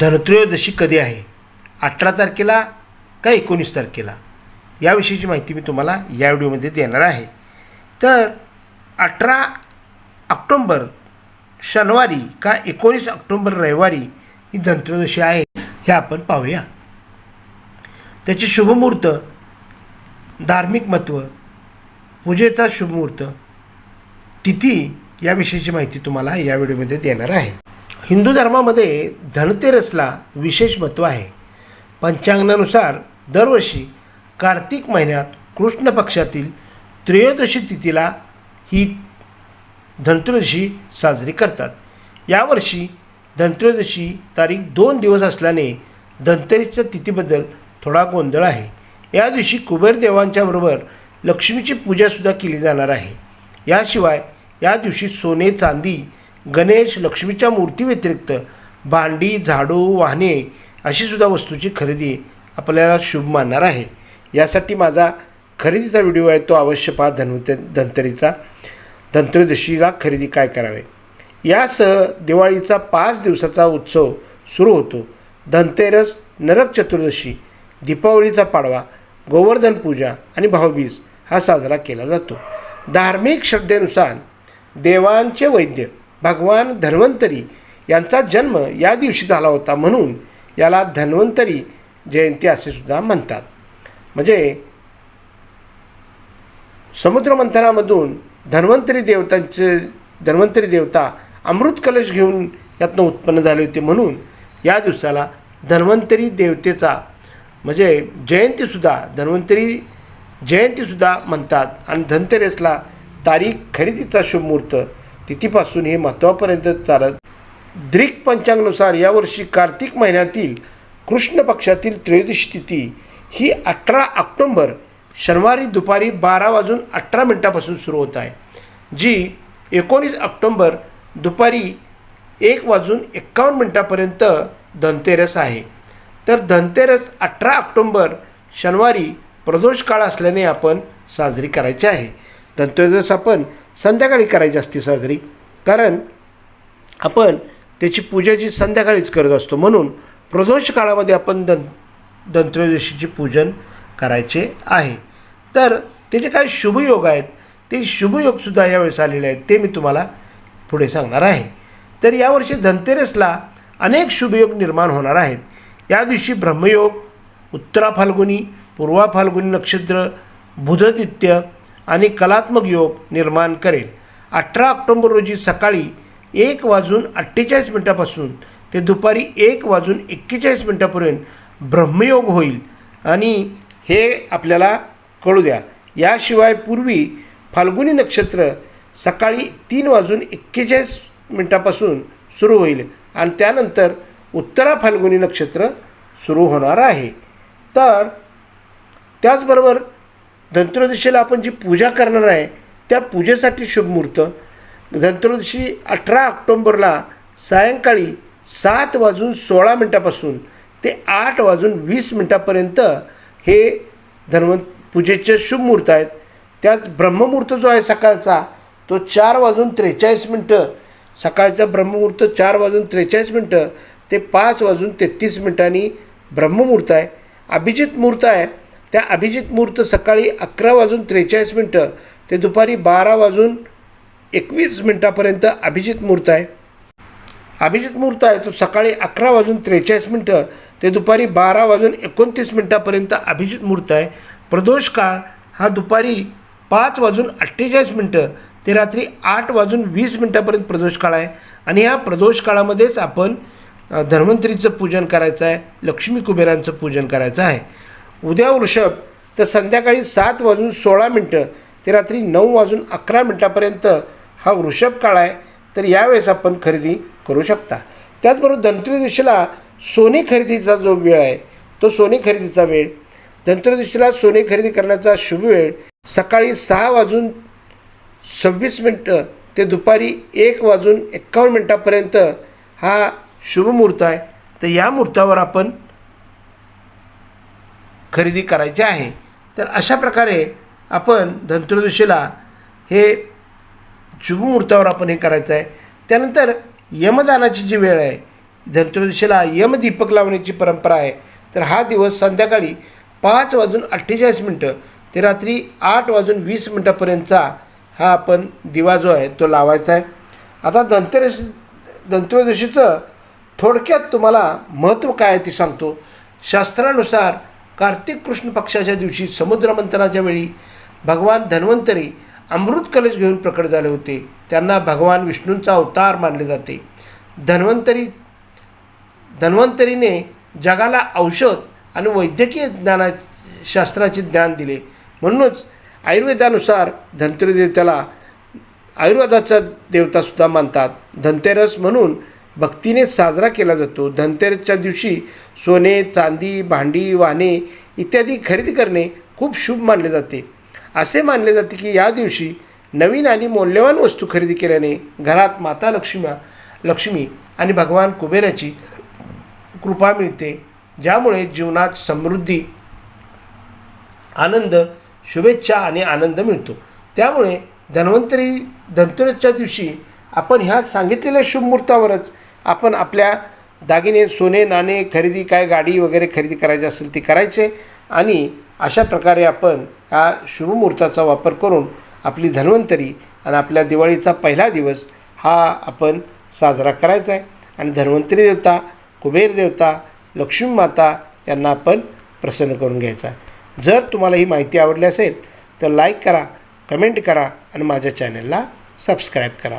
धनत्रयोदशी कधी आहे? अठरा तारखेला का एकोणीस तारखेला? याविषयीची माहिती मी तुम्हाला या व्हिडिओमध्ये देणार आहे. तर अठरा ऑक्टोंबर शनिवारी का एकोणीस ऑक्टोंबर रविवारी ही धनत्रयोदशी आहे हे आपण पाहूया. त्याचे शुभमुहूर्त धार्मिक महत्त्व पूजेचा शुभमुहूर्त तिथी याविषयीची माहिती तुम्हाला या व्हिडिओमध्ये देणार आहे. हिंदू धर्मामध्ये धनतेरसला विशेष महत्त्व आहे. पंचांगानुसार दरवर्षी कार्तिक महिन्यात कृष्ण पक्षातील त्रयोदशी तिथीला ही धनत्रयोदशी साजरी करतात. यावर्षी धनत्रयोदशी तारीख दोन दिवस असल्याने धनतेरसच्या तिथीबद्दल थोडा गोंधळ आहे. या दिवशी कुबेर देवांच्याबरोबर लक्ष्मीची पूजासुद्धा केली जाणार आहे. याशिवाय या दिवशी सोने चांदी गणेश लक्ष्मीच्या मूर्तीव्यतिरिक्त भांडी झाडू वाहने अशी सुद्धा वस्तूची खरेदी आपल्याला शुभ मानणार आहे. यासाठी माझा खरेदीचा व्हिडिओ आहे तो अवश्य पहा. धन धनतेरीचा धनत्रयोदशीला खरेदी काय करावे. यासह दिवाळीचा पाच दिवसाचा उत्सव सुरू होतो. धनतेरस नरक चतुर्दशी दीपावलीचा पाडवा गोवर्धन पूजा आणि भाऊबीज हा साजरा केला जातो. धार्मिक श्रद्धेनुसार देवांचे वैद्य भगवान धन्वंतरी यांचा जन्म या दिवशी झाला होता म्हणून याला धन्वंतरी जयंती असे सुद्धा म्हणतात. म्हणजे समुद्रमंथनामधून धन्वंतरी देवतांचे धन्वंतरी देवता अमृत कलश घेऊन यातनं उत्पन्न झाले होते म्हणून या दिवसाला धन्वंतरी देवतेचा म्हणजे जयंतीसुद्धा धन्वंतरी जयंतीसुद्धा म्हणतात. आणि धनतेरसला तारीख खरेदीचा शुभमुहूर्त तिथीपासून हे महत्त्वापर्यंत चालत. द्रिक पंचांगनुसार यावर्षी कार्तिक महिन्यातील कृष्ण पक्षातील त्रयोदशी तिथी ही अठरा ऑक्टोंबर शनिवारी दुपारी बारा वाजून अठरा मिनटापासून सुरू होत आहे जी एकोणीस ऑक्टोंबर दुपारी एक वाजून एक्कावन्न मिनटापर्यंत धनतेरस आहे. तर धनतेरस अठरा ऑक्टोंबर शनिवारी प्रदोष काळ असल्याने आपण साजरी करायची आहे. धनतेरस आपण संध्याकाळी करायची असते साजरी कारण आपण त्याची पूजा जी संध्याकाळीच करत असतो. म्हणून प्रदोष काळामध्ये आपण दं धनत्रयोदशीचे पूजन करायचे आहे. तर त्याचे काही शुभयोग आहेत ते शुभयोगसुद्धा यावेळेस आलेले आहेत ते मी तुम्हाला पुढे सांगणार आहे. तर यावर्षी धनतेरसला अनेक शुभयोग निर्माण होणार आहेत. या दिवशी ब्रह्मयोग उत्तरा फाल्गुनी पूर्वा फाल्गुनी नक्षत्र बुधदित्य आणि कलात्मक योग निर्माण करेल. अठरा ऑक्टोंबर रोजी सकाळी एक वाजून अठ्ठेचाळीस मिनटापासून ते दुपारी एक वाजून एक्केचाळीस मिनटापर्यंत ब्रह्मयोग होईल. आणि हे आपल्याला कळू द्या. याशिवाय पूर्वी फाल्गुनी नक्षत्र सकाळी तीन वाजून एक्केचाळीस मिनटापासून सुरू होईल आणि त्यानंतर उत्तरा फाल्गुनी नक्षत्र सुरू होणार आहे. तर त्याचबरोबर धनत्रयोदशीला आपण जी पूजा करणार आहे त्या पूजेसाठी शुभमुहूर्त धनत्रयोदशी अठरा ऑक्टोंबरला सायंकाळी सात वाजून सोळा मिनटापासून ते आठ वाजून वीस मिनटापर्यंत हे धन्वंत पूजेचे शुभ मुहूर्त आहेत. त्याच ब्रह्ममुहूर्त जो आहे सकाळचा तो चार वाजून त्रेचाळीस मिनटं. सकाळचा ब्रह्ममुहूर्त चार वाजून त्रेचाळीस मिनटं ते पाच वाजून तेहतीस मिनटांनी ब्रह्ममुहूर्त आहे. अभिजित मुहूर्त आहे. त्या अभिजित मुहूर्त सकाळी अकरा वाजून त्रेचाळीस मिनटं ते दुपारी बारा वाजून एकवीस मिनटापर्यंत अभिजित मुहूर्त आहे. अभिजित मुहूर्त आहे तो सकाळी अकरा वाजून त्रेचाळीस मिनटं ते दुपारी बारा वाजून एकोणतीस मिनटापर्यंत अभिजित मुहूर्त आहे. प्रदोष काळ हा दुपारी पाच वाजून अठ्ठेचाळीस मिनटं ते रात्री आठ वाजून वीस मिनटापर्यंत प्रदोष काळ आहे. आणि ह्या प्रदोष काळामध्येच आपण धन्वंतरीचं पूजन करायचं आहे लक्ष्मी कुबेरांचं पूजन करायचं आहे. उद्या वृषभ तर संध्याकाळी सात वाजून सोळा मिनटं ते रात्री नऊ वाजून अकरा मिनटापर्यंत हा वृषभ काळ आहे. तर यावेळेस आपण खरेदी करू शकता. त्याचबरोबर धनत्रयोदशीला सोने खरेदीचा जो वेळ आहे तो सोने खरेदीचा वेळ. धनत्रयोदशीला सोने खरेदी करण्याचा शुभ वेळ सकाळी सहा वाजून सव्वीस मिनटं ते दुपारी एक वाजून एक्कावन्न मिनटापर्यंत हा शुभ मुहूर्त आहे. तर या मुहूर्तावर आपण खरेदी करायची आहे तर अशा प्रकारे आपण धनत्रयोदशीला हे शुभमुहूर्तावर आपण हे करायचं आहे. त्यानंतर यमदानाची जी वेळ आहे धनत्रयोदशीला यमदीपक लावण्याची परंपरा आहे तर हा दिवस संध्याकाळी पाच वाजून अठ्ठेचाळीस मिनटं ते रात्री आठ वाजून वीस मिनटापर्यंतचा हा आपण दिवा जो आहे तो लावायचा आहे. आता धनतेरस धनत्रयोदशीचं थोडक्यात तुम्हाला महत्त्व काय आहे ते सांगतो. शास्त्रानुसार कार्तिक कृष्ण पक्षाच्या दिवशी समुद्रमंथनाच्या वेळी भगवान धन्वंतरी अमृत कलश घेऊन प्रकट झाले होते. त्यांना भगवान विष्णूंचा अवतार मानले जाते. धन्वंतरी धन्वंतरीने जगाला औषध आणि वैद्यकीय ज्ञाना शास्त्राचे ज्ञान दिले. म्हणूनच आयुर्वेदानुसार धनतेरस देवताला आयुर्वेदाचा देवतासुद्धा मानतात. धनतेरस म्हणून भक्तीने साजरा केला जातो. धनतेरसच्या दिवशी सोने चांदी भांडी वाणे इत्यादी खरेदी करणे खूप शुभ मानले जाते. असे मानले जाते की या दिवशी नवीन आणि मौल्यवान वस्तू खरेदी केल्याने घरात माता लक्ष्मी लक्ष्मी आणि भगवान कुबेराची कृपा मिळते. ज्यामुळे जीवनात समृद्धी आनंद शुभेच्छा आणि आनंद मिळतो. त्यामुळे धन्वंतरी धनतेरसच्या दिवशी आपण ह्या सांगितलेल्या शुभ मुहूर्तावरच आपण आपल्या दागिने सोने नाणे खरेदी काय गाडी वगैरे खरेदी करायची असेल ती करायचे. आणि अशा प्रकारे आपण ह्या शुभमुहूर्ताचा वापर करून आपली धन्वंतरी आणि आपल्या दिवाळीचा पहिला दिवस हा आपण साजरा करायचा आहे. आणि धन्वंतरी देवता कुबेर देवता लक्ष्मी माता यांना आपण प्रसन्न करून घ्यायचा आहे. जर तुम्हाला ही माहिती आवडली असेल तर लाईक करा कमेंट करा आणि माझ्या चॅनलला सबस्क्राईब करा.